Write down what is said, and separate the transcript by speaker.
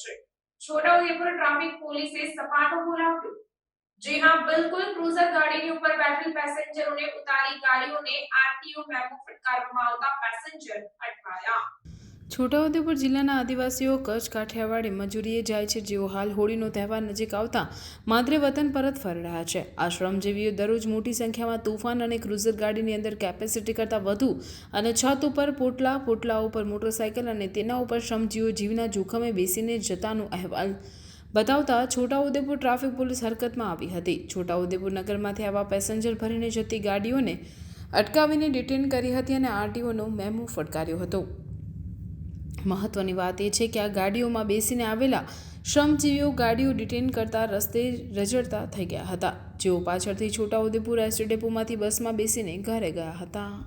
Speaker 1: છે. છોટાઉદેપુર ટ્રાફિક પોલીસે સપાટો બોલાવ્યો. જી હા, બિલકુલ ક્રુઝર ગાડીની ઉપર બેઠેલ પેસેન્જરોને ઉતારી ગાડીઓને આરટીઓ મેમો ફટકારવામાં આવતા પેસેન્જર અટવાયા
Speaker 2: છોટાઉદેપુર જિલ્લાના આદિવાસીઓ કચ્છ, કાઠિયાવાડી મજૂરીએ જાય છે જેઓ હાલ હોળીનો તહેવાર નજીક આવતા માદરે વતન પરત ફરી રહ્યા છે. આ શ્રમજીવીઓ દરરોજ મોટી સંખ્યામાં તોફાન અને ક્રુઝર ગાડીની અંદર કેપેસિટી કરતાં વધુ અને છત ઉપર પોટલા પોટલા ઉપર મોટરસાયકલ અને તેના ઉપર શ્રમજીવીઓ જીવના જોખમે બેસીને જતાનો અહેવાલ બતાવતા છોટાઉદેપુર ટ્રાફિક પોલીસ હરકતમાં આવી હતી. છોટાઉદેપુર નગરમાંથી આવા પેસેન્જર ભરીને જતી ગાડીઓને અટકાવીને ડિટેન કરી હતી અને આરટીઓનો મેમો ફટકાર્યો હતો. મહત્વની વાત એ છે કે આ ગાડીઓમાં બેસીને આવેલા શ્રમજીવીઓ ગાડીઓ ડિટેન કરતા રસ્તે રજડતા થઈ ગયા હતા. જેઓ પાછળથી છોટાઉદેપુર એસટી ડેપોમાંથી બસમાં બેસીને ઘરે ગયા હતા.